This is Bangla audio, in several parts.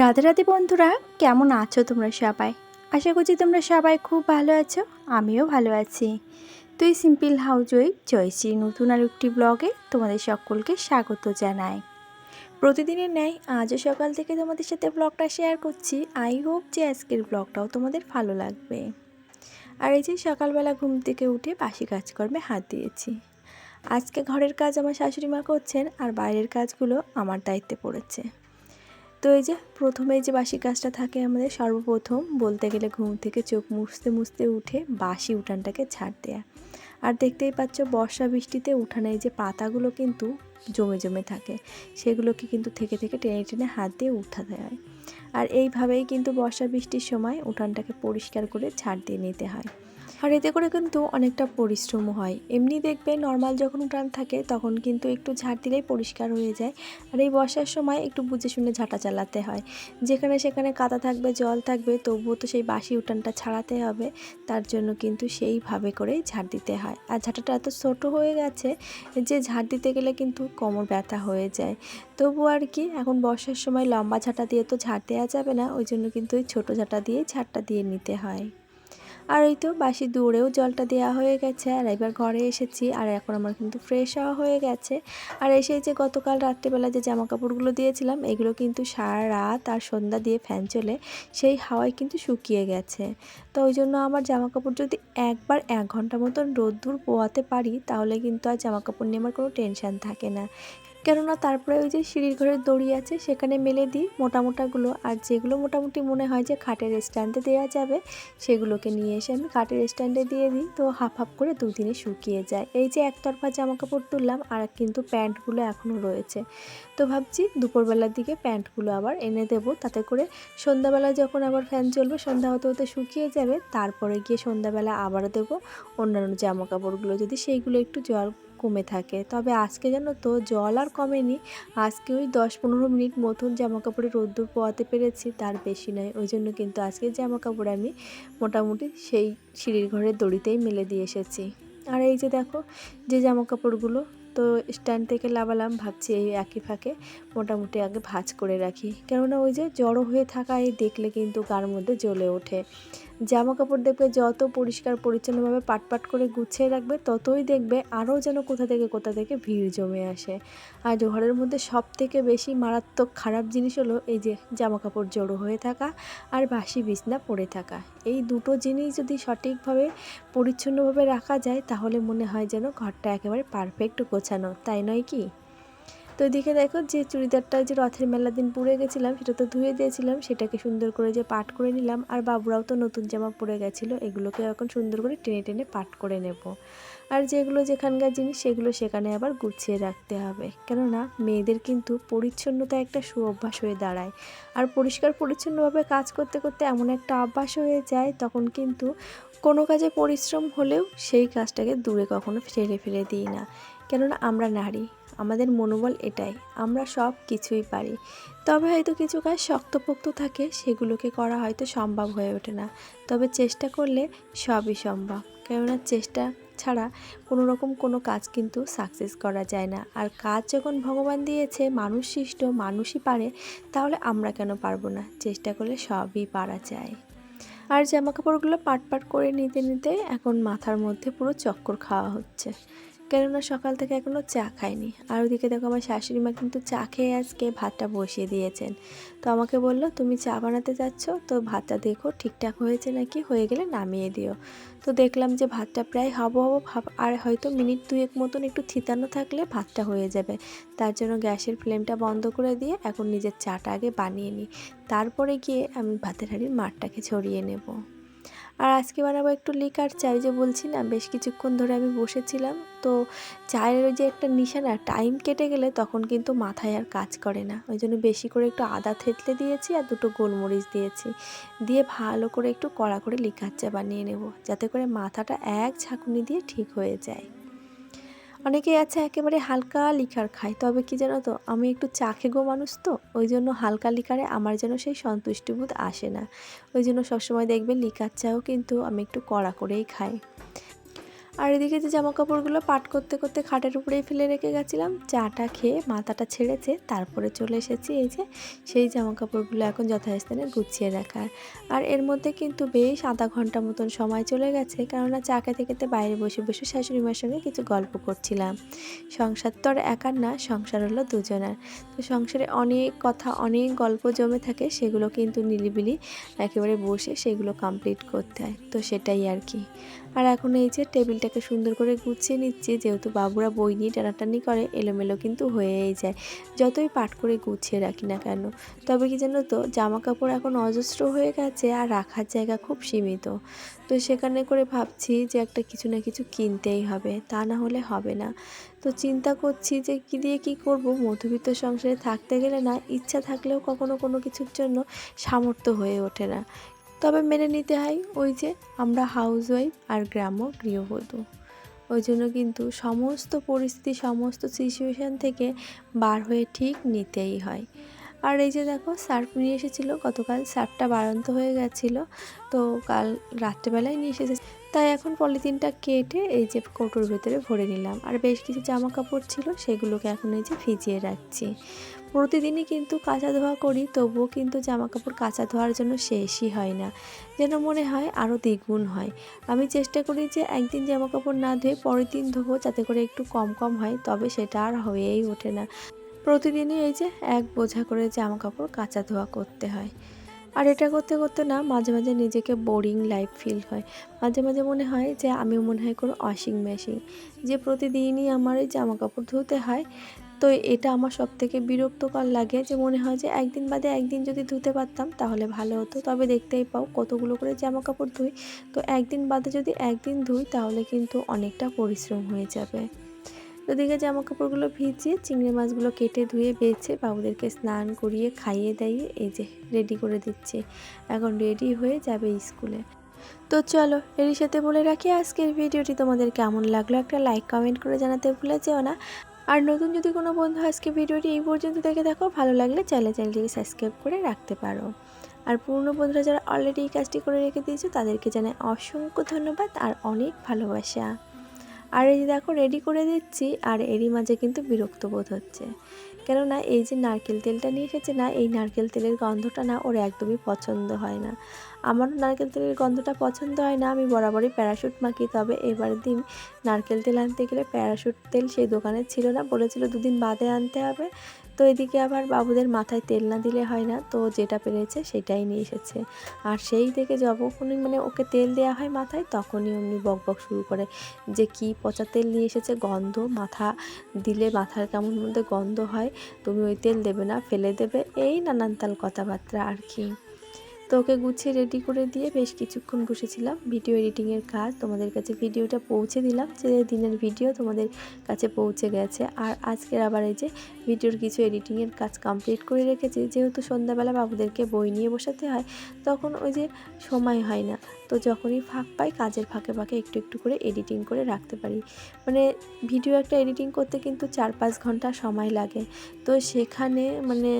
রাধে রাধে বন্ধুরা, কেমন আছো তোমরা সবাই? আশা করছি তোমরা সবাই খুব ভালো আছো, আমিও ভালো আছি। তুই সিম্পল হাউজ ওয়েব জয়শ্রী নতুন আর একটি ব্লগে তোমাদের সকলকে স্বাগত জানাই। প্রতিদিনের ন্যায় আজও সকাল থেকে তোমাদের সাথে ব্লগটা শেয়ার করছি। আই হোপ যে আজকের ব্লগটাও তোমাদের ভালো লাগবে। আর এই যে সকালবেলা ঘুম থেকে উঠে বাসি কাজকর্মে হাত দিয়েছি। আজকে ঘরের কাজ আমার শাশুড়ি মা করছেন আর বাইরের কাজগুলো আমার দায়িত্বে পড়েছে। তো এই যে প্রথমে যে বাসি কাজটা থাকে আমাদের সর্বপ্রথম বলতে গেলে ঘুম থেকে চোখ মুছতে মুছতে উঠে বাসি উঠানটাকে ছাড় দেয়া। আর দেখতেই পাচ্ছ বর্ষা বৃষ্টিতে উঠানে যে পাতাগুলো কিন্তু জমে জমে থাকে, সেগুলোকে কিন্তু থেকে থেকে টেনে টেনে হাত দিয়ে উঠাতে হয়। আর এইভাবেই কিন্তু বর্ষা বৃষ্টির সময় উঠানটাকে পরিষ্কার করে ছাড় দিয়ে নিতে হয়। আর এতে করে কিন্তু অনেকটা পরিশ্রম হয়। এমনি দেখবে নর্মাল যখন উঠান থাকে, তখন কিন্তু একটু ঝাড় দিলেই পরিষ্কার হয়ে যায়। আর এই বর্ষার সময় একটু বুঝে শুনে ঝাঁটা চালাতে হয়। যেখানে সেখানে কাদা থাকবে, জল থাকবে, তবুও তো সেই বাসি উঠানটা ছাড়াতে হবে। তার জন্য কিন্তু সেইভাবে করেই ঝাড় দিতে হয়। আর ঝাঁটাটা এত ছোটো হয়ে গেছে যে ঝাড় দিতে গেলে কিন্তু কোমর ব্যথা হয়ে যায়। তবু আর কি, এখন বর্ষার সময় লম্বা ঝাঁটা দিয়ে তো ঝাড় দেওয়া যাবে না। ওই জন্য কিন্তু ওই ছোটো ঝাঁটা দিয়ে ঝাড়টা দিয়ে নিতে হয়। আর এই তো বাসি দূরেও জলটা দেওয়া হয়ে গেছে, আর এবার ঘরে এসেছি, আর এখন আমার কিন্তু ফ্রেশ হওয়া হয়ে গেছে। আর এসে যে গতকাল রাত্রিবেলা যে জামা কাপড়গুলো দিয়েছিলাম, এগুলো কিন্তু সারা রাত আর সন্ধ্যা দিয়ে ফ্যান চলে, সেই হাওয়ায় কিন্তু শুকিয়ে গেছে। তো ওই জন্য আমার জামা কাপড় যদি একবার এক ঘণ্টা মতন রোদ্দুর পোয়াতে পারি, তাহলে কিন্তু আর জামা কাপড় নিয়ে আমার কোনো টেনশান থাকে না। কেননা তারপরে ওই যে সিঁড়ির ঘরের দড়ি আছে, সেখানে মেলে দিই মোটা মোটাগুলো আর যেগুলো মোটামুটি মনে হয় যে খাটের স্ট্যান্ডে দেওয়া যাবে, সেগুলোকে নিয়ে এসে আমি খাটের স্ট্যান্ডে দিয়ে দিই। তো হাফ হাফ করে দুদিনে শুকিয়ে যায়। এই যে একতরফা জামা কাপড় তুললাম, আর কিন্তু প্যান্টগুলো এখনও রয়েছে। তো ভাবছি দুপুরবেলার দিকে প্যান্টগুলো আবার এনে দেব। তাতে করে সন্ধ্যাবেলা যখন আবার ফ্যান চলবে সন্ধ্যা হতে হতে শুকিয়ে যাবে, তারপরে গিয়ে সন্ধ্যাবেলা আবার দেবো অন্যান্য জামা কাপড়গুলো যদি সেইগুলো একটু জল কমে থাকে। তবে আজকে জানো তো জল আর কমেনি। আজকে ওই দশ পনেরো মিনিট মতন জামা কাপড়ে রোদ্দুর পোয়াতে পেরেছি, তার বেশি নয়। ওই জন্য কিন্তু আজকে জামা কাপড় আমি মোটামুটি সেই সিঁড়ির ঘরের দড়িতেই মেলে দিয়ে এসেছি। আর এই যে দেখো, যে জামা কাপড়গুলো তো স্ট্যান্ড থেকে লাভালাম, ভাবছি এই একই ফাঁকে মোটামুটি আগে ভাজ করে রাখি। কেননা ওই যে জড়ো হয়ে থাকা এই দেখলে কিন্তু গার মধ্যে জ্বলে ওঠে। জামা কাপড় দেখবে যত পরিষ্কার, পরিচ্ছন্নভাবে পাটপাট করে গুছিয়ে রাখবে, ততই দেখবে আরও যেন কোথা থেকে কোথা থেকে ভিড় জমে আসে। আর ঘরের মধ্যে সব থেকে বেশি মারাত্মক খারাপ জিনিস হলো এই যে জামা কাপড় জড়ো হয়ে থাকা আর বাসি বিছনা পড়ে থাকা। এই দুটো জিনিস যদি সঠিকভাবে, পরিচ্ছন্নভাবে রাখা যায়, তাহলে মনে হয় যেন ঘরটা একেবারে পারফেক্ট গোছানো, তাই নয় কি? তো এদিকে দেখো যে চুড়িদারটা, যে রথের মেলার দিন পরে গেছিলাম, সেটা তো ধুয়ে দিয়েছিলাম, সেটাকে সুন্দর করে যে পাট করে নিলাম, আর বাবুরাও তো নতুন জামা পরে গেছিল এগুলোকে এখন সুন্দর করে টেনে টেনে পাট করে নেব। আর যেগুলো যেখানকার জিনিস, সেগুলো সেখানে আবার গুছিয়ে রাখতে হবে। কেননা, মেয়েদের কিন্তু পরিচ্ছন্নতা একটা সুঅভ্যাস হয়ে দাঁড়ায়। আর পরিষ্কার পরিচ্ছন্নভাবে কাজ করতে করতে এমন একটা অভ্যাস হয়ে যায়, তখন কিন্তু কোনো কাজে পরিশ্রম হলেও সেই কাজটাকে দূরে কখনো ফেলে ফেলে দিই না। কেননা, আমরা নারী। আমাদের মনোবল এটাই, আমরা সব কিছুই পারি। তবে হয়তো কিছু কাজ শক্তপোক্ত থাকে, সেগুলোকে করা হয়তো সম্ভব হয়ে ওঠে না। তবে চেষ্টা করলে সবই সম্ভব। কেননা চেষ্টা ছাড়া কোনো রকম কোনো কাজ কিন্তু সাকসেস করা যায় না। আর কাজ যখন ভগবান দিয়েছে, মানুষ সৃষ্ট, মানুষই পারে, তাহলে আমরা কেন পারব না? চেষ্টা করলে সবই পারা যায়। আর জামা কাপড়গুলো পাট পাট করে নিতে নিতে এখন মাথার মধ্যে পুরো চক্কর খাওয়া হচ্ছে। কেননা সকাল থেকে এখনও চা খায়নি আর ওদিকে দেখো আমার শাশুড়ি মা কিন্তু চা খেয়ে আজকে ভাতটা বসিয়ে দিয়েছেন। তো আমাকে বলল, তুমি চা বানাতে যাচ্ছ, তো ভাতটা দেখো, ঠিকঠাক হয়েছে নাকি? হয়ে গেলে নামিয়ে দিও। তো দেখলাম যে ভাতটা প্রায় হব হব ভাব আর হয়তো মিনিট দুয়েক মতন একটু থিতানো থাকলে ভাতটা হয়ে যাবে। তার জন্য গ্যাসের ফ্লেমটা বন্ধ করে দিয়ে এখন নিজের চাটা আগে বানিয়ে নিই। তারপরে গিয়ে আমি ভাতের হাঁড়ির মাঠটাকে ছড়িয়ে নেব। আর আজকে বানাবো একটু লিকার চা যে বলছি না, বেশ কিছুক্ষণ ধরে আমি বসেছিলাম, তো চায়ের ওই যে একটা নিশানা, টাইম কেটে গেলে তখন কিন্তু মাথায় আর কাজ করে না। ওই জন্য বেশি করে একটু আদা থেতলে দিয়েছি আর দুটো গোলমরিচ দিয়েছি। দিয়ে ভালো করে একটু কড়া করে লিকার চা বানিয়ে নেব, যাতে করে মাথাটা এক ঝাঁকুনি দিয়ে ঠিক হয়ে যায়। অনেকেই আছে একেবারে হালকা লিকার খায়। তবে কি জানো তো, আমি একটু চা খেগো মানুষ তো ওই জন্য হালকা লিকারে আমার যেন সেই সন্তুষ্টিবোধ আসে না। ওই জন্য সবসময় দেখবে লিকার চাও কিন্তু আমি একটু কড়া করেই খাই। আর এদিকে যে জামা কাপড়গুলো পাট করতে করতে খাটের উপরেই ফেলে রেখে গেছিলাম, চাটা খেয়ে মাথাটা ছেড়েছে, তারপরে চলে এসেছি এই যে সেই জামা কাপড়গুলো এখন যথাস্থানে গুছিয়ে রাখার। আর এর মধ্যে কিন্তু বেশ আধা ঘণ্টা মতন সময় চলে গেছে, কেননা চা খেতে খেতে বাইরে বসে বসে শাশুড়ি মার সঙ্গে কিছু গল্প করছিলাম। সংসার তো আর একার না, সংসার হলো দুজনের। তো সংসারে অনেক কথা, অনেক গল্প জমে থাকে, সেগুলো কিন্তু নিলিবিলি একেবারে বসে সেগুলো কমপ্লিট করতে হয়, তো সেটাই আর কি। আর এখন এই যে টেবিলটাকে সুন্দর করে গুছিয়ে নিচ্ছি, যেহেতু বাবুরা বই নিয়ে টানাটানি করে, এলোমেলো কিন্তু হয়েই যায়। যতই পাঠ করে গুছিয়ে রাখি না কেন, তবে কি জানো তো জামা কাপড় এখন অজস্র হয়ে গেছে আর রাখার জায়গা খুব সীমিত। তো সেখানে করে ভাবছি যে একটা কিছু না কিছু কিনতেই হবে, তা না হলে হবে না। তো চিন্তা করছি যে কী দিয়ে কী করব, মধ্যবিত্ত সংসারে থাকতে গেলে না, ইচ্ছা থাকলেও কখনো কোনো কিছুর জন্য সামর্থ্য হয়ে ওঠে না। তবে মেনে নিতে হয় ওই যে আমরা হাউস ওয়াইফ আর গ্রাম্য গৃহবধূ। ওই জন্য কিন্তু সমস্ত পরিস্থিতি, সমস্ত সিচুয়েশান থেকে বার হয়ে ঠিক নিতেই হয়। আর এই যে দেখো সার্ফ নিয়ে এসেছিল, গতকাল সার্ফটা বাড়ন্ত হয়ে গেছিল, তো কাল রাত্রেবেলায় নিয়ে এসেছে। তাই এখন পলিথিনটা কেটে এই যে কৌটোর ভেতরে ভরে নিলাম। আর বেশ কিছু জামা কাপড় ছিল, সেগুলোকে এখন এই যে ভিজিয়ে রাখছি। প্রতিদিনই কিন্তু কাঁচা ধোয়া করি, তবুও কিন্তু জামা কাপড় কাঁচা ধোয়ার জন্য শেষই হয় না। যেন মনে হয় আরও দ্বিগুণ হয়। আমি চেষ্টা করি যে একদিন জামা কাপড় না ধুয়ে পরের দিন ধোবো, যাতে করে একটু কম কম হয়, তবে সেটা আর হয়েই ওঠে না। প্রতিদিনই এই যে এক বোঝা করে জামা কাপড় কাঁচা ধোয়া করতে হয়। আর এটা করতে করতে না মাঝে মাঝে নিজেকে বোরিং লাইফ ফিল হয়। মাঝে মাঝে মনে হয় যে আমি মনে হয় কোনো ওয়াশিং মেশিন যে প্রতিদিনই আমার এই জামা কাপড় ধুতে হয় তো এটা আমার সব থেকে বিরক্তকর লাগে যে মনে হয় যে একদিন বাদে একদিন যদি ধুতে পারতাম তাহলে ভালো হতো। তবে দেখতেই পাও কতগুলো করে জামা কাপড় ধুই। তো একদিন বাদে যদি একদিন ধুই তাহলে কিন্তু অনেকটা পরিশ্রম হয়ে যাবে। ওদিকে জামা কাপড়গুলো ভিজিয়ে চিংড়ি মাছগুলো কেটে ধুয়ে বেছে বাবুদেরকে স্নান করিয়ে খাইয়ে দাইয়ে এই যে রেডি করে দিচ্ছে। এখন রেডি হয়ে যাবে স্কুলে। তো চলো এরই সাথে বলে রাখি আজকের ভিডিওটি তোমাদের কেমন লাগল একটা লাইক, কমেন্ট করে জানাতে ভুলে যেও না। আর নতুন যদি কোনো বন্ধু আজকে ভিডিওটি এই পর্যন্ত দেখে দেখো ভালো লাগলে চ্যানেল চ্যানেলটিকে সাবস্ক্রাইব করে রাখতে পারো। আর পুরনো বন্ধুরা যারা অলরেডি এই কাজটি করে রেখে দিয়েছে, তাদেরকে জানাই অসংখ্য ধন্যবাদ আর অনেক ভালোবাসা। আর এই যে দেখো রেডি করে দিচ্ছি, আর এরই মাঝে কিন্তু বিরক্ত বোধ হচ্ছে। কেননা এই যে নারকেল তেলটা নিয়ে এসেছে না, এই নারকেল তেলের গন্ধটা না ওর একদমই পছন্দ হয় না। আমারও নারকেল তেলের গন্ধটা পছন্দ হয় না, আমি বরাবরই প্যারাশুট মাখি তবে এবার দিন নারকেল তেল আনতে গেলে প্যারাশুট তেল সেই দোকানে ছিল না, বলেছিল দুদিন বাদে আনতে হবে। তো এদিকে আবার বাবুদের মাথায় তেল না দিলে হয় না, তো যেটা পেরেছে সেটাই নিয়ে এসেছে। আর সেই থেকে যখনই মানে ওকে তেল দেওয়া হয় মাথায়, তখনই অমনি বক বক শুরু করে যে কি পচা তেল নিয়ে এসেছে, গন্ধ, মাথা দিলে মাথার কেমন মধ্যে গন্ধ হয়, তুমি ওই তেল দেবে না, ফেলে দেবে, এই নানান তাল কথাবার্তা আর কি। তো ওকে গুছিয়ে রেডি করে দিয়ে বেশ কিছুক্ষণ বসেছিলাম। ভিডিও এডিটিংয়ের কাজ, তোমাদের কাছে ভিডিওটা পৌঁছে দিলাম যে দিনের ভিডিও তোমাদের কাছে পৌঁছে গেছে। আর আজকের আবার এই যে ভিডিওর কিছু এডিটিংয়ের কাজ কমপ্লিট করে রেখেছি, যেহেতু সন্ধ্যাবেলা বাবুদেরকে বই নিয়ে বসাতে হয়, তখন ওই যে সময় হয় না। তো যখনই ফাঁক পাই, কাজের ফাঁকে ফাঁকে একটু একটু করে এডিটিং করে রাখতে পারি। মানে ভিডিও একটা এডিটিং করতে কিন্তু চার পাঁচ ঘণ্টা সময় লাগে। তো সেখানে মানে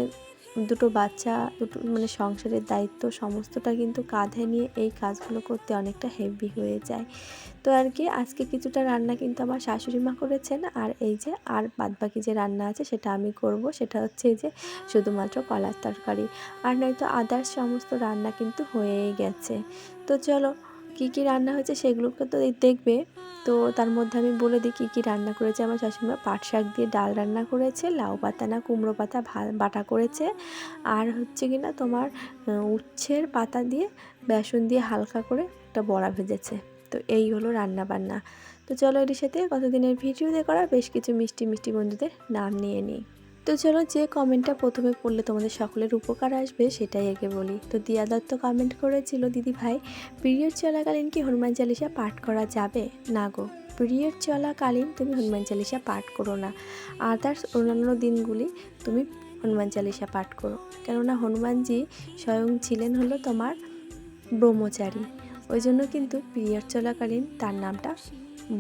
দুটো বাচ্চা, দুটো মানে সংসারের দায়িত্ব, সমস্তটা কিন্তু কাঁধে নিয়ে এই কাজগুলো করতে অনেকটা হেভি হয়ে যায়। তো আর কি, আজকে কিছুটা রান্না কিন্তু আমার শাশুড়ি মা করেছেন। আর এই যে, আর বাদবাকি যে রান্না আছে, সেটা আমি করব। সেটা হচ্ছে যে, শুধুমাত্র কলার তরকারি। আর নয়তো আদার্স সমস্ত রান্না কিন্তু হয়েই গেছে। তো চলো কী কী রান্না হয়েছে সেগুলোকে তো দেখবে। তো তার মধ্যে আমি বলে দিই কী কী রান্না করেছে। আমার শাশুড়িমা পাট শাক দিয়ে ডাল রান্না করেছে, লাউ পাতা না কুমড়ো পাতা বাটা করেছে। আর হচ্ছে কি না তোমার উচ্ছের পাতা দিয়ে বেসন দিয়ে হালকা করে একটা বড়া ভেজেছে। তো এই হলো রান্না বান্না। তো চলো এর সাথে কতদিনের ভিডিও দিয়ে করা, বেশ কিছু মিষ্টি মিষ্টি বন্ধুদের নাম নিয়ে নিই। তো চলো যে কমেন্টটা প্রথমে পড়লে তোমাদের সকলের উপকার আসবে, সেটাই আগে বলি। তো দিয়া দত্ত কমেন্ট করেছিল, দিদি ভাই, পিরিয়ড চলাকালীন কি হনুমান চালিসা পাঠ করা যাবে? না গো, পিরিয়ড চলাকালীন তুমি হনুমান চালিসা পাঠ করো না। আদার্স অন্যান্য দিনগুলি তুমি হনুমান চালিসা পাঠ করো। কেননা হনুমানজি স্বয়ং ছিলেন হলো তোমার ব্রহ্মচারী। ওই জন্য কিন্তু পিরিয়ড চলাকালীন তার নামটা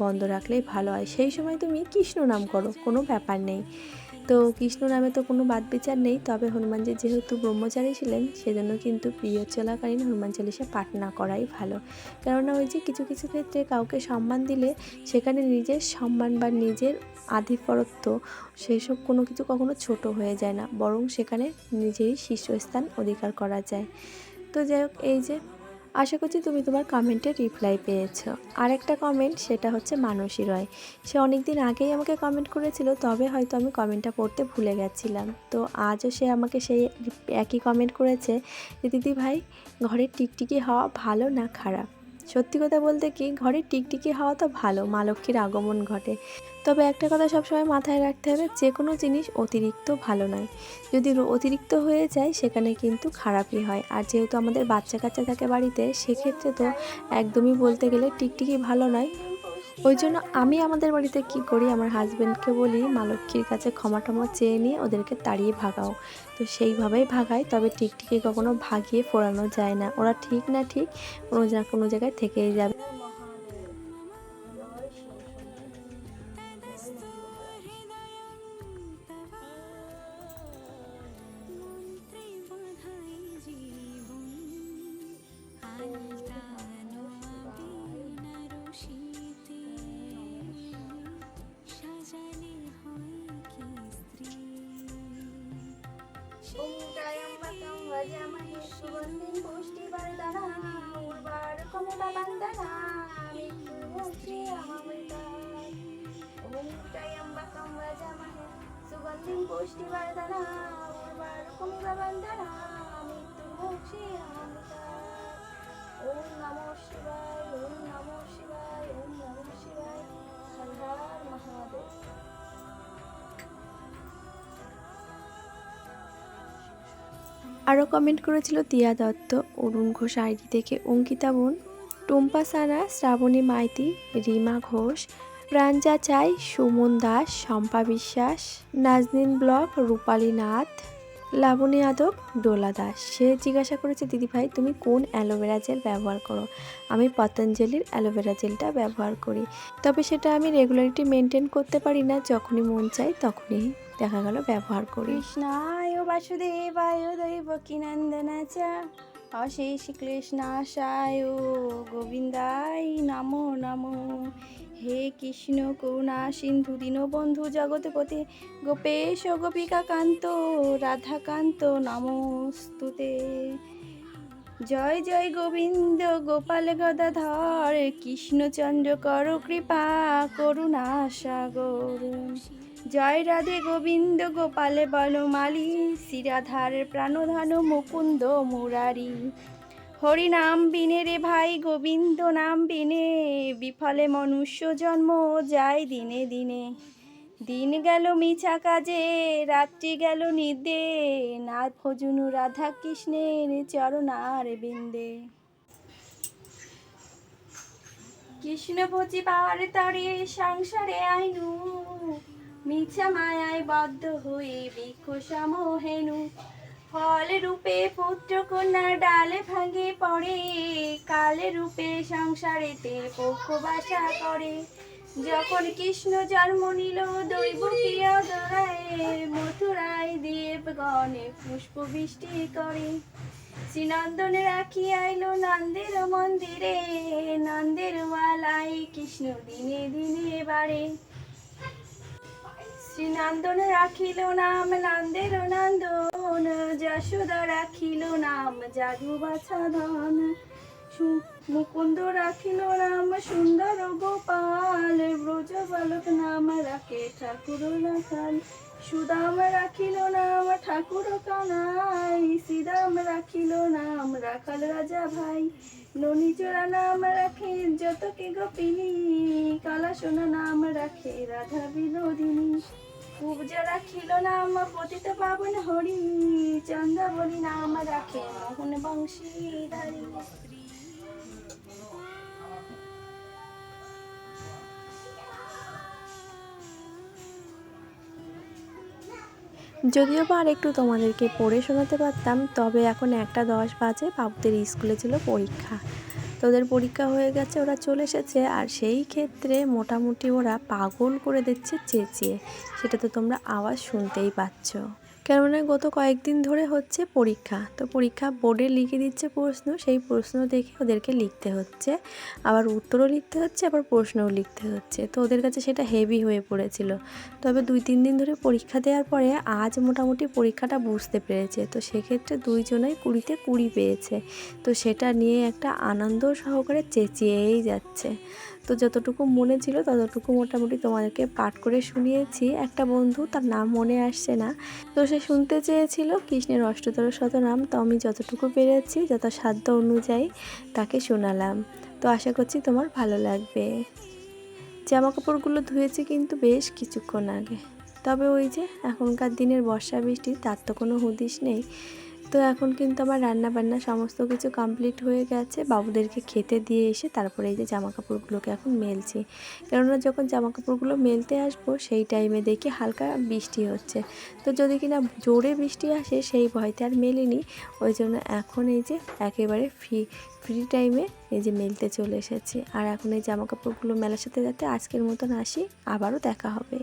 বন্ধ রাখলেই ভালো হয়। সেই সময় তুমি কৃষ্ণ নাম করো, কোনো ব্যাপার নেই। তো কৃষ্ণ নামে তো কোনো বাদ বিচার নেই, তবে হনুমানজি যেহেতু ব্রহ্মচারী ছিলেন, সেজন্য কিন্তু প্রিয় চলাকালীন হনুমান চালিশা পাঠ না করাই ভালো। কেননা ওই যে কিছু কিছু ক্ষেত্রে কাউকে সম্মান দিলে, সেখানে নিজের সম্মান বা নিজের আধিপত্য সেসব কোনো কিছু কখনো ছোট হয়ে যায় না, বরং সেখানে নিজেরই শীর্ষস্থান অধিকার করা যায়। তো যাই হোক, এই যে আশা করছি তুমি তোমার কমেন্টে রিপ্লাই পেয়েছ। আর একটা কমেন্ট সেটা হচ্ছে মানসী রয়। সে অনেক দিন আগেই আমাকে কমেন্ট করেছিল, তবে হয়তো আমি কমেন্টটা পড়তে ভুলে গেছিলাম। তো আজও সে আমাকে সেই একই কমেন্ট করেছে যে, দিদি ভাই, ঘরের টিকটিকি হওয়া ভালো না খারাপ? সত্যি কথা বলতে কি, ঘরে টিকটিকি হওয়া তো ভালো, মা লক্ষ্মীর আগমন ঘটে। তবে একটা কথা সবসময় মাথায় রাখতে হবে যে কোনো জিনিস অতিরিক্ত ভালো নয়। যদি অতিরিক্ত হয়ে যায়, সেখানে কিন্তু খারাপই হয়। আর যেহেতু আমাদের বাচ্চা কাচ্চা থাকে বাড়িতে, সেক্ষেত্রে তো একদমই বলতে গেলে টিকটিকি ভালো নয়। ওই জন্য আমি আমাদের বাড়িতে কি করি, আমার হাজব্যান্ডকে বলি, মা লক্ষ্মীর কাছে ক্ষমা টমা চেয়ে নিয়ে ওদেরকে তাড়িয়ে ভাগাও। তো সেইভাবেই ভাগাই তবে টিকটিকি কখনো ভাগিয়ে ফোরানো যায় না। ওরা ঠিক না ঠিক কোনো না কোনো জায়গায় থেকেই যাবে। ఓంకాయమ్మకం వజమహిష్వందిం పుష్టివర్ధనామి ఉర్వారకమివవందనామి ఓంకాయమ్మకం వజమహి సుగంధిం పుష్టివర్ధనా ఉర్వారకమివవందనామి ఓం నమో శివాయ ఓం నమో శివాయ ఓం నమో శివాయ హర హర మహాదేవ్ আরও কমেন্ট করেছিল তিয়া দত্ত, অরুণ ঘোষ আইডি থেকে অঙ্কিতা বোন, টুম্পা সানা শ্রাবণী মাইতি, রিমা ঘোষ, প্রাঞ্জা চাই, সুমন দাস, শম্পা বিশ্বাস, নাজনিন ব্লক, রূপালী নাথ, লাবণী আদক ডোলা দাস। সে জিজ্ঞাসা করেছে দিদিভাই তুমি কোন অ্যালোভেরা জেল ব্যবহার করো? আমি পতঞ্জলির অ্যালোভেরা জেলটা ব্যবহার করি। তবে সেটা আমি রেগুলারিটি মেনটেন করতে পারি না, যখনই মন চাই তখনই দেখা গেল, ব্যবহার করি। কৃষ্ণায় বাসুদেবায় দৈবকীনন্দনা চ অশেষ কৃষ্ণাশায় গোবিন্দায় নমো নমো। হে কৃষ্ণ করুণা সিন্ধু দীনবন্ধু জগৎপতি গোপেশ গোপিকা কান্ত রাধাকান্ত নমস্তুতে। জয় জয় গোবিন্দ গোপাল গদাধর, কৃষ্ণচন্দ্র কর কৃপা, করুণা সাগর। জয় রাধে গোবিন্দ, গোপালে বনমালী, শ্রীরাধার প্রাণধন মুকুন্দ মুরারি। হরি নাম বিনে রে ভাই, গোবিন্দ নাম বিনে, বিফলে মনুষ্য জন্ম যায় দিনে দিনে। দিন গেল মিছা কাজে, রাত্রি গেল নিদে না ভজনু রাধা কৃষ্ণের চরণার বিন্দে। কৃষ্ণ ভজি পাওয়ার তরে, সংসারে আইনু মিছা মায়ায় বদ্ধ হয়ে বৃক্ষ সমহেনু ফল রূপে পুত্র কন্যা ডালে ভাঙে পড়ে, কালে রূপে সংসারেতে পক্ষ বাসা করে। যখন কৃষ্ণ জন্ম নিল, দৈব ক্রিয়া দরায় মথুরায় দিয়ে গণে পুষ্প বৃষ্টি করে। শ্রীনন্দনে রাখি আইল নন্দের মন্দিরে, নন্দের ওয়ালাই কৃষ্ণ দিনে দিনে বাড়ে। শ্রীনন্দন রাখিল নাম, নন্দের নন্দন, যশোদা রাখিল নাম, জাদু সু- মুকুন্দ রাখিল নাম, সুন্দর গোপাল, ব্রজ বালক নাম রাখে ঠাকুর রাখাল সুদাম রাখিল নাম, ঠাকুর কানাই। শ্রীরাম রাখিল নাম, রাখাল রাজা ভাই। ননীচোরা নাম রাখে যতকে গোপিনী কালা সোনা নাম রাখে রাধা বিনোদিনী। কুবজা রাখিল নাম পতিত পাবন হরি, চন্দ্রাবলী নাম রাখে মোহন বংশীধারী যদিও বা আর একটু তোমাদেরকে পড়ে শোনাতে পারতাম, তবে এখন একটা দশ বাজে, বাবুদের স্কুলে ছিল পরীক্ষা। তো ওদের পরীক্ষা হয়ে গেছে, ওরা চলে এসেছে। আর সেই ক্ষেত্রে মোটামুটি ওরা পাগল করে দিচ্ছে চেঁচিয়ে। সেটা তো তোমরা আওয়াজ শুনতেই পাচ্ছ। কেননা গত কয়েকদিন ধরে হচ্ছে পরীক্ষা। তো পরীক্ষা বোর্ডে লিখে দিচ্ছে প্রশ্ন, সেই প্রশ্ন দেখে ওদেরকে লিখতে হচ্ছে। আবার উত্তরও লিখতে হচ্ছে, আবার প্রশ্নও লিখতে হচ্ছে। তো ওদের কাছে সেটা হেভি হয়ে পড়েছিল। তবে দুই, তিন দিন ধরে পরীক্ষা দেওয়ার পরে আজ মোটামুটি পরীক্ষাটা বুঝতে পেরেছে। তো সেক্ষেত্রে দুইজনাই কুড়িতে কুড়ি পেয়েছে। তো সেটা নিয়ে একটা আনন্দ সহকারে চেঁচিয়েই যাচ্ছে। তো যতটুকু মনে ছিল ততটুকু মোটামুটি তোমাদেরকে পাঠ করে শুনিয়েছি। একটা বন্ধু তার নাম মনে আসছে না। তো সে শুনতে চেয়েছিল কৃষ্ণের অষ্টতর শত নাম তো আমি যতটুকু পেরেছি, যত সাধ্য অনুযায়ী তাকে শোনালাম। তো আশা করছি তোমার ভালো লাগবে। জামা কাপড়গুলো ধুয়েছি কিন্তু বেশ কিছুক্ষণ আগে। তবে ওই যে এখনকার দিনের বর্ষা বৃষ্টি, তার তো কোনো হুদিস নেই। তো এখন কিন্তু আমার রান্না বান্না সমস্ত কিছু কমপ্লিট হয়ে গেছে। বাবুদেরকে খেতে দিয়ে এসে তারপরে এই যে জামা কাপড়গুলোকে এখন মেলছি। কেননা যখন জামা কাপড়গুলো মেলতে আসব, সেই টাইমে দেখি হালকা বৃষ্টি হচ্ছে। তো যদি কিনা জোরে বৃষ্টি আসে, সেই ভয়তে আর মেলিনি। ওই জন্য এখন এই যে একেবারে ফ্রি ফ্রি টাইমে এই যে মেলতে চলে এসেছি। আর এখন এই জামা কাপড়গুলো মেলার সাথে যাতে আজকের মতন আসি। আবারও দেখা হবে।